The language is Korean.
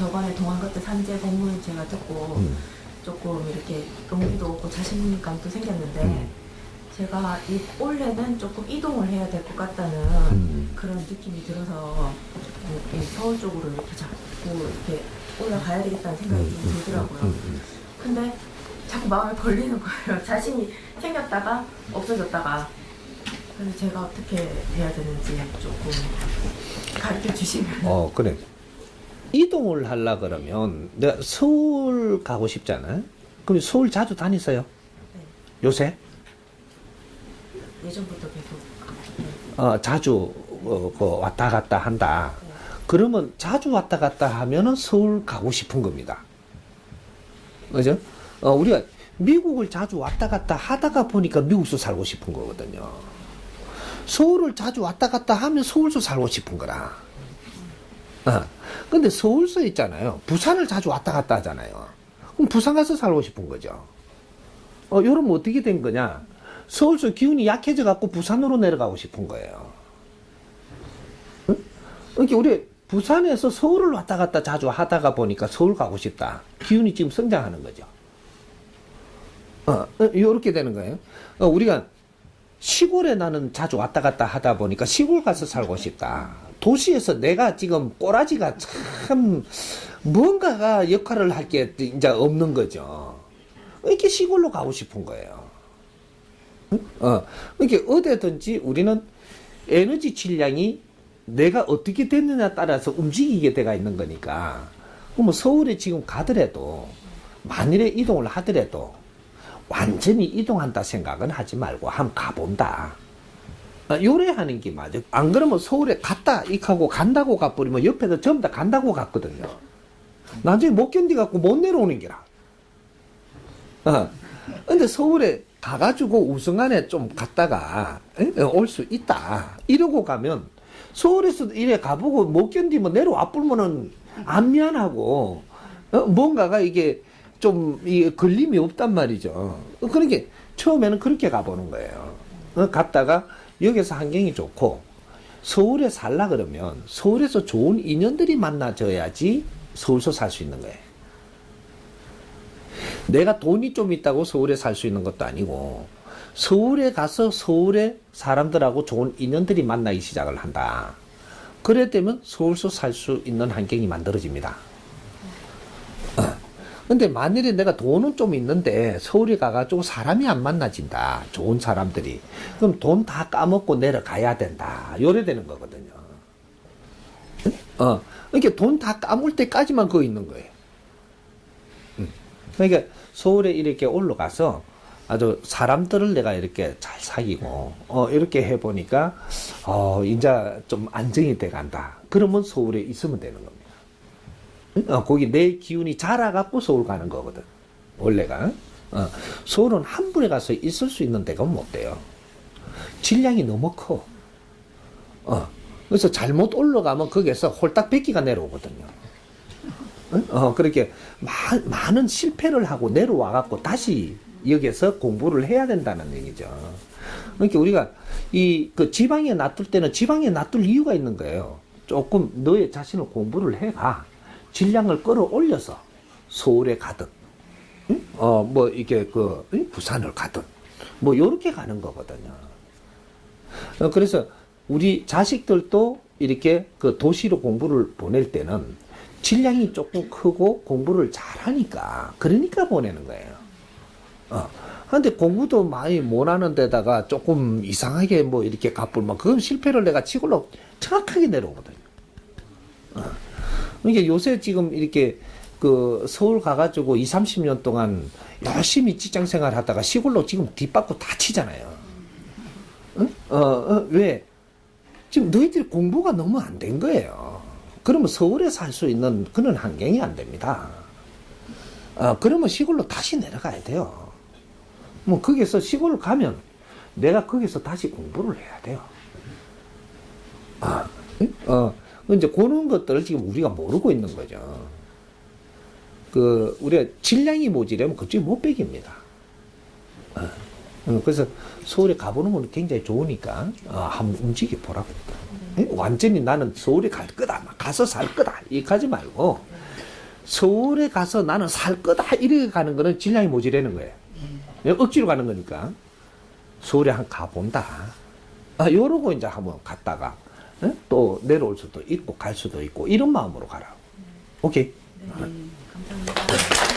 저번에 동안것도 산재 공문 제가 듣고 음. 조금 이렇게 용기도 없고 자신감도 생겼는데 음. 제가 이 올해는 조금 이동을 해야 될 것 같다는 음. 그런 느낌이 들어서 이 서울 쪽으로 이렇게 자꾸 이렇게 올라가야 되겠다는 생각이 좀 음, 들더라고요. 음, 음. 근데 자꾸 마음에 걸리는 거예요. 자신이 생겼다가 없어졌다가. 그래서 제가 어떻게 해야 되는지 조금 가르쳐 주시면. 어, 그래. 이동을 하려 그러면 내가 서울 가고 싶잖아. 그럼 서울 자주 다니세요? 네, 요새? 예전부터 계속. 네, 어, 자주 어, 그 왔다 갔다 한다. 네. 그러면 자주 왔다 갔다 하면은 서울 가고 싶은 겁니다. 그죠? 어, 우리가 미국을 자주 왔다 갔다 하다가 보니까 미국서 살고 싶은 거거든요. 서울을 자주 왔다 갔다 하면 서울서 살고 싶은 거라. 어. 근데 서울서 있잖아요. 부산을 자주 왔다 갔다 하잖아요. 그럼 부산 가서 살고 싶은 거죠. 어, 여러분 어떻게 된 거냐? 서울서 기운이 약해져 갖고 부산으로 내려가고 싶은 거예요. 응? 그러니까 우리 부산에서 서울을 왔다 갔다 자주 하다가 보니까 서울 가고 싶다. 기운이 지금 성장하는 거죠. 어, 이렇게 되는 거예요. 어, 우리가 시골에 나는 자주 왔다 갔다 하다 보니까 시골 가서 살고 싶다. 도시에서 내가 지금 꼬라지가 참 뭔가가 역할을 할 게 이제 없는 거죠. 이렇게 시골로 가고 싶은 거예요. 어, 이렇게 어디든지 우리는 에너지 질량이 내가 어떻게 됐느냐 따라서 움직이게 돼가 있는 거니까. 그럼 서울에 지금 가더라도 만일에 이동을 하더라도 완전히 이동한다 생각은 하지 말고 한번 가본다. 어, 요래하는 게 맞아. 안 그러면 서울에 갔다 익하고 간다고 가버리면 옆에서 전부 다 간다고 갔거든요. 나중에 못 견디갖고 못 내려오는 기라. 어. 근데 서울에 가가지고 우승안에 좀 갔다가 올 수 있다. 이러고 가면 서울에서 이래 가보고 못 견디면 내려와 불면은 안 미안하고 어, 뭔가가 이게 좀 이 걸림이 없단 말이죠. 어, 그러니까 처음에는 그렇게 가보는 거예요. 어, 갔다가 여기서 환경이 좋고 서울에 살라 그러면 서울에서 좋은 인연들이 만나져야지 서울서 살 수 있는 거예요. 내가 돈이 좀 있다고 서울에 살 수 있는 것도 아니고 서울에 가서 서울에 사람들하고 좋은 인연들이 만나기 시작을 한다. 그래 되면 서울서 살 수 있는 환경이 만들어집니다. 어. 근데 만일에 내가 돈은 좀 있는데 서울에 가가지고 사람이 안 만나진다. 좋은 사람들이. 그럼 돈 다 까먹고 내려가야 된다. 요래 되는 거거든요. 어. 그러니까 돈 다 까물 때까지만 거기 있는 거예요. 음. 그러니까 서울에 이렇게 올라가서 아주 사람들을 내가 이렇게 잘 사귀고 어 이렇게 해 보니까 어 이제 좀 안정이 돼 간다. 그러면 서울에 있으면 되는 겁니다. 어 거기 내 기운이 자라갖고 서울 가는 거거든. 원래가 어 서울은 한 분에 가서 있을 수 있는 데가 못 돼요. 질량이 너무 커. 어 그래서 잘못 올라가면 거기에서 홀딱 백기가 내려오거든요. 응? 어, 그렇게 마, 많은 실패를 하고 내려와 갖고 다시 여기서 공부를 해야 된다는 얘기죠. 그러니까 우리가 이 그 지방에 놔둘 때는 지방에 놔둘 이유가 있는 거예요. 조금 너의 자신을 공부를 해가 질량을 끌어올려서 서울에 가든, 응? 어, 뭐 이게 그 응? 부산을 가든, 뭐 요렇게 가는 거거든요. 어, 그래서 우리 자식들도 이렇게 그 도시로 공부를 보낼 때는 질량이 조금 크고 공부를 잘하니까 그러니까 보내는 거예요. 어. 근데 공부도 많이 못하는 데다가 조금 이상하게 뭐 이렇게 갚을면 그건 실패를 내가 치골로 정확하게 내려오거든요. 어. 그러니까 요새 지금 이렇게 그 서울 가가지고 2, 30년 동안 열심히 직장 생활 하다가 시골로 지금 뒷받고 다 치잖아요. 응? 어, 어, 왜? 지금 너희들이 공부가 너무 안 된 거예요. 그러면 서울에 살 수 있는 그런 환경이 안 됩니다. 어, 그러면 시골로 다시 내려가야 돼요. 뭐, 거기서 시골을 가면 내가 거기서 다시 공부를 해야 돼요. 아, 응? 어, 이제 그런 것들을 지금 우리가 모르고 있는 거죠. 그, 우리가 질량이 모자라면 그쪽이 못 빼깁니다. 어, 어, 그래서 서울에 가보는 건 굉장히 좋으니까, 어, 한번 움직여 보라고. 응? 완전히 나는 서울에 갈 거다. 막 가서 살 거다. 이렇게 하지 말고, 서울에 가서 나는 살 거다 이렇게 가는 거는 질량이 모자라는 거예요. 억지로 가는 거니까 서울에 한 가본다. 아, 요러고 이제 한번 갔다가 어? 또 내려올 수도 있고 갈 수도 있고 이런 마음으로 가라. 오케이. 네. 감사합니다.